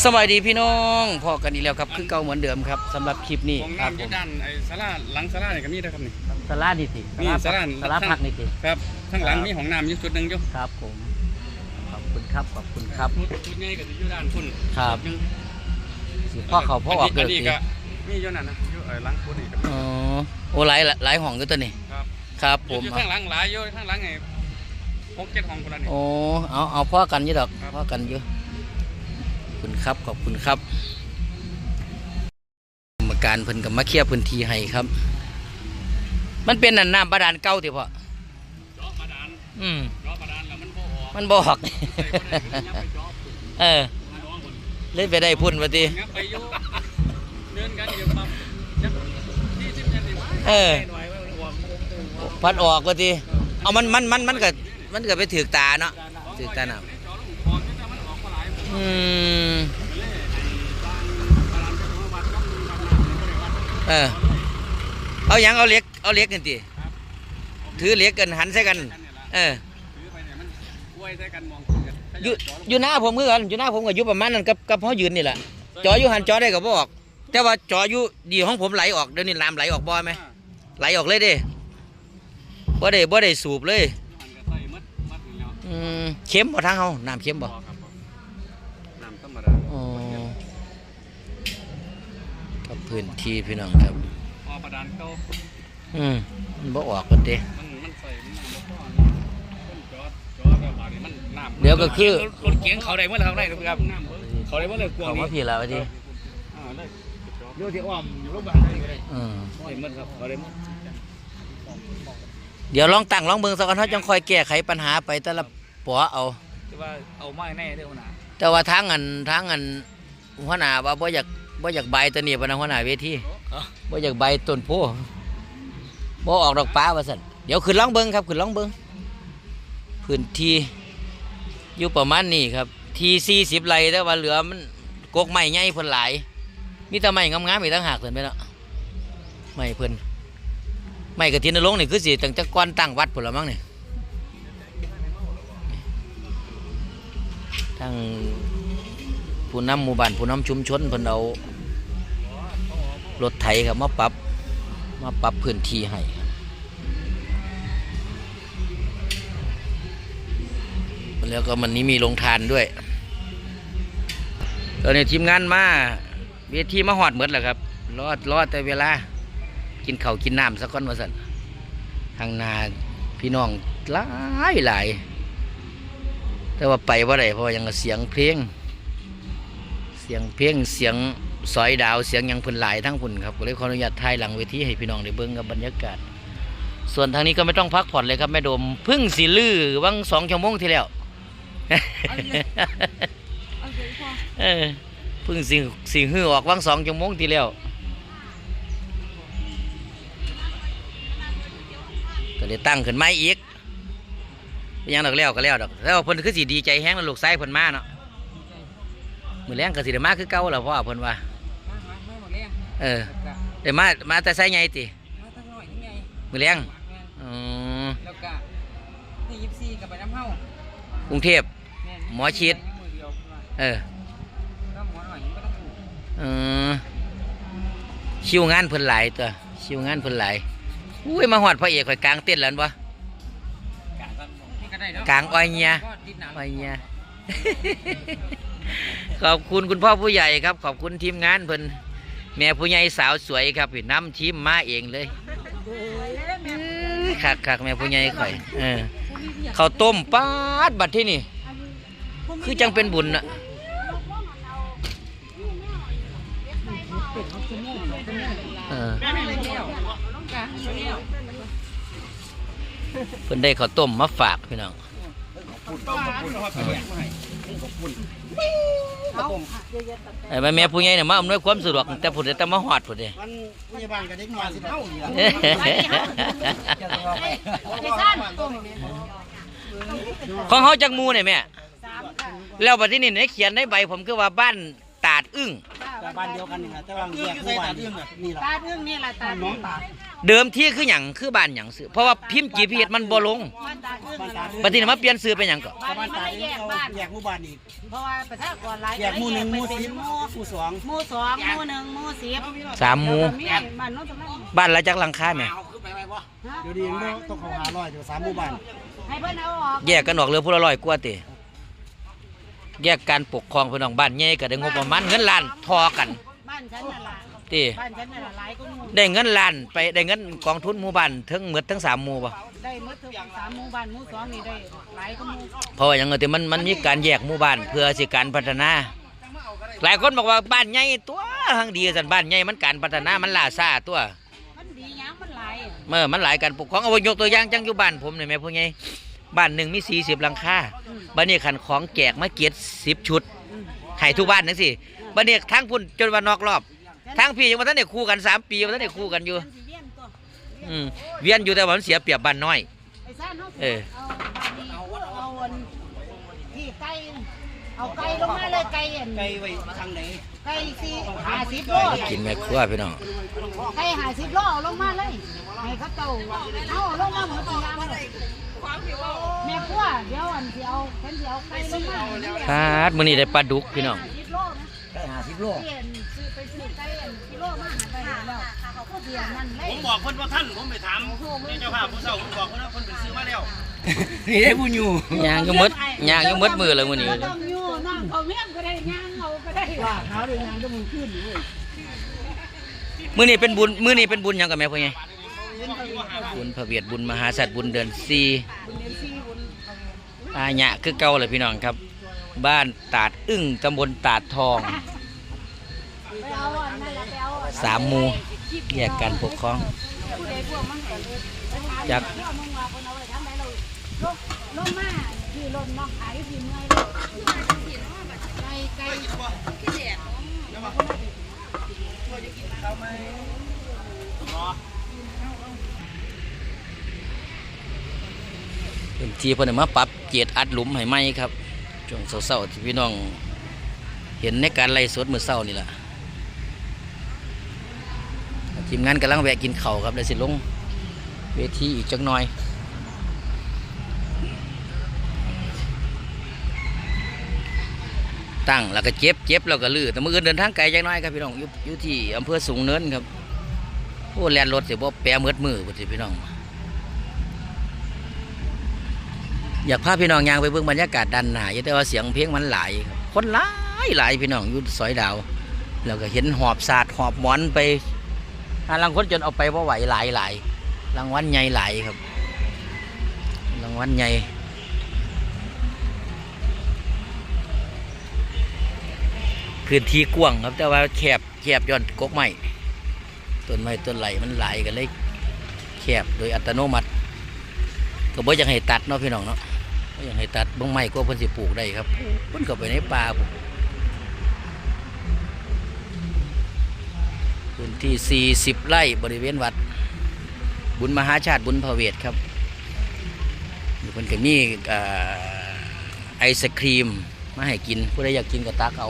สวัสดีพี่น้องพอกันอีกแล้วครับคือเก่าเหมือนเดิมครับสำหรับคลิปนี้ของครับน้ำอยู่ด้านไอ้ศาลาหลังศาลาเนี่ยก็มีนะครับนี่ สารานี่สินี่ศาลาสาราพักนี่สิครับข้างหลังมีห้องน้ำอยู่จุดหนึ่งอยู่ครับผมขอบคุณครับขอบคุณครับ จุดจุดใหญ่ก็จะอยู่ด้านคุณครับ จุดหนึ่งสิพ่อเขาพ่อออกเกิอัดนนี้สิก็มีอยู่นั่นนะอยู่ไอ้หลังคุณนี่ก็มีอ๋อโอ้หลายหลายห้องอยู่ตัวนี้ครับครับผอยู่มอยู่ข้างหลังหลายอยู่ข้างหลังไอ้หกเจ็ดห้องคนละนี่ โอ้เอาเอาพ่อกันอยู่ดอกครับพ่อกันอยู่ขอบ คุณครับ ขอบคุณครับกรรมการเพิ่นกับมาเคลียร์พื้นที่ให้ครับ มันเป็นนันน้ำบาดาลเก่าที่พ่อเจาะบาดาลอืมเจาะบาดาลแล้วมันบ่ออกมันบอกใส่บ่ได้ก็ยับไปเออเล่นไปได้พุ่นมาทีเดินกันอยู่ปั๊บที่สิบนาทีเออหน่อยว่ามันออกมันตื่นว่าทีเอามันมันมันมันก็มันก็ไปถือตาเนาะถือตาหนาออกที่จะมั เออ เอาหยังเอาเหล็กเอาเหล็กกันทีถือเหล็กกันหันใส่กันกันเนี่ยละเออถือไปเนี่ยมันกล้วยใส่กันมองกันอยู่อยู่หน้าผมคือกันอยู่หน้าผมก็อยู่ประมาณนั้นกับกับเขายืนนี่แหละจออยู่หันจอได้ก็บออก แต่ว่าจออยู่ดีของผมไหลออกเดี๋ยวนี้น้ำไหลออกบ่อยไหมไหลออกเลยเด้บ่ได้บ่ได้สูบเลยหันก็ใส่มัดมัดนี่แล้วอืมเค็มบ่ทางเฮาน้ำเค็มบ่ พื้นที่พี่น้องครับพอบาดาลเขาอืมมันบ่ออกกันเด้มันมันใส่มันน้ำบ่พอคนจอดจอดแล้วบาดนี้มันน้ำเดี๋ยวก็คือรถเก๋งเขาได้เมื่อไหร่ครับได้ครับน้ำเบิ่งเขาได้เมื่อไหร่กวางเขานี้มาพี่แล้วว่าดิอ่าได้จอดโยที่อ้อมอยู่โรงพยาบาลได้ก็ได้อืมได้เมื่อครับเขาได้เมื่อเดี๋ยวลองตั้งลองเบิ่งสักกันเฮาจังค่อยแก้ไขปัญหาไปแต่ละปอเอา แต่ว่าเอาไม้แน่เด้อหัวหน้าแต่ว่าทางอันทางอันหัวหน้าว่าบ่อยาก บ่อยากใบตัวนี้ปะนะหัวหน้าเวทีบ่อยากใบต้นโพบ่ออกดอกป้าว่าซั่นเดี๋ยวขึ้นลองเบิ่งครับขึ้นลองเบิ่งพื้นที่อยู่ประมาณนี้ครับ ที่40ไร่แต่ว่าเหลือมันกกไม้ใหญ่เพิ่นหลายมีแต่ไม้งามๆอีกต่างหากเพิ่นไปเนาะไม้เพิ่นไม้กระถินนรงค์นี่คือสิตั้งแต่ก่อนตั้งวัดพุ่นละมั้งนี่ทางผู้นำหมู่บ้านผู้นำชุมชนเพิ่นเอา รถไถครับมาปรับมาปรับพื้นที่ให้ครับแล้วก็มันนี้มีโรงทานด้วยตอนนี้ทีมงานมาเวทีมาหอดหมดแล้วครับรอดรอดแต่เวลา กินเขากินน้ำสักก้อนมาสั่นทางนาพี่น้องหลายหลายแต่ว่าไปว่าไรเพราะยังเสียงเพลง เสียงเพลงเสียง สอยดาวเสียงหยังเพิ่นหลายทั้งพุ่นครับก็เลยขออนุญาตถ่ายหลังเวทีให้พี่น้องได้เบิ่งกับบรรยากาศ ส่วนทางนี้ก็ไม่ต้องพักผ่อนเลยครับแม่โดมเพึ่งสิลือวังสองชั่วโมงที่แล้วเออเพึ่งสิสิฮือออกวังสองชั่วโมงที่แล้วก็เลยตั้งขึ้นมาอีกเป็นหยังดอกแล้วก็แล้วดอกแล้วาเพิ่นคือสิดีใจแฮงแล้วลูกชายเพิ่นมาเนาะมือแรงก็สิได้มาคือเก่าแหล้วพ่อเพิ่นว่า เออได้มามาแต่ไสใหญ่ติมือแรงอืมแล้วก็ที่ยิบซีกับไปน้ำเฮ้ากรุงเทพแม่นหมอชิดมือเดียวว่าเออแล้วหมอหน่อยไม่ต้องถูกเออคิวงานเพิ่นหลายตัวคิวงานเพิ่นหลายอุ้ยมาฮอดพระเอกข่อยกลางเต้นแล้วนั่นบ่นี่ก็ได้เนาะกลางอ้อยเงียก็ติดหนามอ้อยเงียขอบคุณคุณพ่อผู้ใหญ่ครับ ขอบคุณทีมงานเพิ่น แม่ผู้ใหญ่สาวสวยครับพี่นำทีมมาเองเลยคักคักๆแม่ผู้ใหญ่ข่อยเออข้าวต้มปาดบัดที่นี่ คือจังเป็นบุญน่ะเออเพิ่นได้ข้าวต้มมาฝากพี่น้อง ไอ้แม่แม่ผู้ใหญ่เนี่ยมาอำนวยความสะดวกแต่ผุดแต่มาหอดผุดเด้มันพยาบาลกับเด็กน้อยสิเท่านี่ล่ะของเขาจักหมูเนี่ยแม่แล้วบัดที่นี่ในเขียนในใบผมคือว่าบ้านตาดอึ้งแต่บ้านเดียวกันนี่แหละแต่ว่าแยกหมู่บ้านนี่แหละตาอึ้งนี่แหละตาน้องตา เดิมที่คือหยังคือบ้านหยังซื้อเพราะว่าพิมพ์ GPS มันบ่ลงบ้านตาอึ้งบ้านตาบัดนี้มาเปลี่ยนซื้อเป็นหยังก็แต่บ้านตาเองเขาแยกหมู่บ้านอีก เพราะว่าประชากรหลายแยกหมู่หนึ่งหมู่สิบหมู่สองหมู่สองหมู่หนึ่งหมู่สิบสามหมู่มีบ้านโน้นตรงนั้นบ้านละจักหลังคาแหมฮะเดี๋ยวนี้ยังบ่ต้องเขาหาร้อยเดี๋ยวสามหมู่บ้านให้เพิ่นเอาออกแยกกันออกเหลือผู้ละร้อยกว่าติแยกการปกครองพี่น้องบ้านใหญ่ก็ได้งบประมาณเงินล้านทอกัน บ้านฉันน่ะล่ะ ติบ้านฉันน่ะล่ะหลายก็หมู่ได้เงินล้านไปได้เงินกองทุนหมู่บ้านทั้งหมดทั้งสามหมู่บ่ได้หมดทุกสามหมู่บ้านหมู่สองนี่ได้หลายก็หมู่เพราะว่าหยังเออแต่มันมันมีการแยกหมู่บ้านเพื่อสิการพัฒนา หลายคนบอกว่าบ้านใหญ่ตัวหังดีสันบ้านใหญ่มันการพัฒนามันล่าช้าตัวมันดีหยังมันหลายเมื่อมันหลายการปกครองเอาไว้ยกตัวอย่างจังอยู่บ้านผมนี่แม่พ่อใหญ่บ้านหนึ่งมีสี่สิบหลังคาบ้านนี้ขันของแจกมาเกียรสิบชุดให้ทุกบ้านนั่นสิบ้านนี้ทั้งพุ่นจนว่านอกรอบ ทั้งพี่ยังมาท่านได้คู่กันสามปีมาท่านได้คู่กันอยู่เวอืมเวียนอยู่แต่ว่ามันเสียเปรียบบ้านน้อย เออ เอาเอาอันที่ไก่เอาไก่ลงมาเลยไก่อันไกลไว้ทางไหนไก่สี่ห้าสิบโลกินแม่ครัวพี่น้องไก่ห้าสิบโลเอาลงมาเลยให้เขาเจ้าเอาลงมาหมดทุกอย่างเลยแม่ครัวเดี๋ยวอันสิเอาเพิ่นสิเอาไก่ลงมาพาดมื้อนี้ได้ปลาดุกพี่น้องไกลหาสิบโล ไปซื้อไก่อันกิโลมาหันไปแล้วเขาก็เสียนั่นเลยผมบอกเพิ่นว่าท่านผมไปถามเจ้าภาพผู้เฒ่าผมบอกเพิ่นว่าเพิ่นไปซื้อมาแล้วนี่ได้บุญอยู่ย่างอยู่หมดย่างอยู่หมดมือเลยมื้อนี้บ่ต้องอยู่นั่งเขาเมียงก็ได้ย่างเอาก็ได้ว่าเขาเดินงานก็มึงขึ้นอยู่เว้ยมื้อนี้เป็นบุญมื้อนี้เป็นบุญหยังกับแม่พ่อใหญ่บุญพระเวียดบุญมหาสัตว์บุญเดือนสี่อาญะคือเก่าเลยพี่น้องครับ บ้านตาดอึ้งตำบลตาดทอง ไปเอาอันนั่นแหละไปเอาอัน สามหมู่แยกกันปกครอง จากเป็นทีเพิ่นมาปรับเกียรอัดหลุมให้ไหมครับช่วงเศร้าๆที่พี่น้อง เห็นในการไล่สดมือเช้านี่แหละ ทีมงานกำลังแวะกินเข้าครับเลยสิลงเวทีอีกจักหน่อยตั้งแล้วก็เจ็บเจ็บแล้วก็ลือแต่มื่ออื่นเดินทางไกลจักหน้อยครับพี่น้องอยู่อยู่ที่อำเภอสูงเนินครับโอ้แลนรถสิบ่แปรมืดมือบ่สิพี่น้อง อยากพาพี่น้องยางไปเบิ่งบรรยากาศด้านหน้าอยู่แต่ว่าเสียงเพลงมันหลายครับคนหลายหลายพี่น้องอยู่สอยดาว แล้วก็เห็นหอบศาสตร์หอบหมอนไป อาลังคนจนเอาไปว่าไหวหลายหลายรางวัลใหญ่หลายครับรางวัลใหญ่พื้นที่กว้างครับ แต่ว่าแคบแคบย้อนกกไม้ต้นไม้ต้นไหลมันหลายกันเลยแคบโดยอัตโนมัติ ก็บ่อยากให้ตัดเนาะพี่น้องเนาะบ่อยากให้ตัดบางไม้ก็เพิ่นสิปลูกได้ครับเพิ่นเข้าไปในป่า พื้นที่ 40 ไร่บริเวณวัด บุญมหาชาติบุญพระเวทครับมีคนเพิ่นก็มีไอศครีมมาให้กินผู้ใดอยากกินก็ตักเอา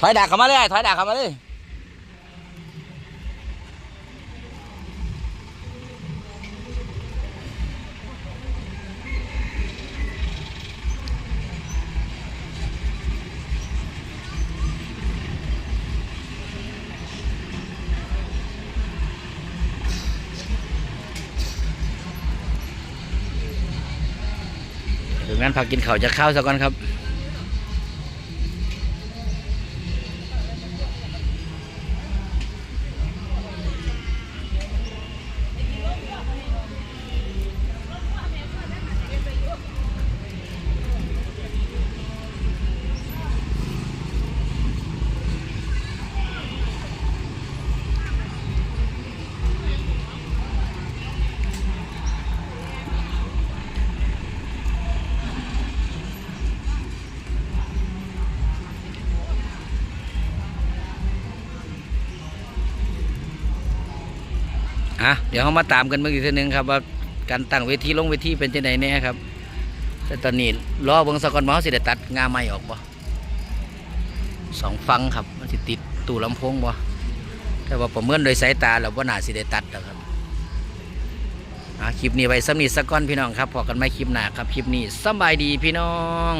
ถอยดักเข้ามาเลยถอยดักเข้ามาเลย งนั้นพักกินเขาจะข้าวซะก่อนครับ อะเดี๋ยวเขามาตามกันเมื่อกี้ทีนึงครับว่าการตั้งเวทีลงเวทีเป็นจังไดแน่ครับ แต่ตอนนี้รอเบิ่งสกอนหมอสิได้ตัดงาใหม่ออกบ่สองฟังครับมันสิติดตู้ลำโพงบ่แต่ว่าประเมินโดยสายตาแล้วบ่น่าสิได้ตัดแล้วครับคลิปนี้ไว้สำนีสกอนพี่น้องครับพอกันไม่คลิปหนาครับคลิปนี้สบายดีพี่น้อง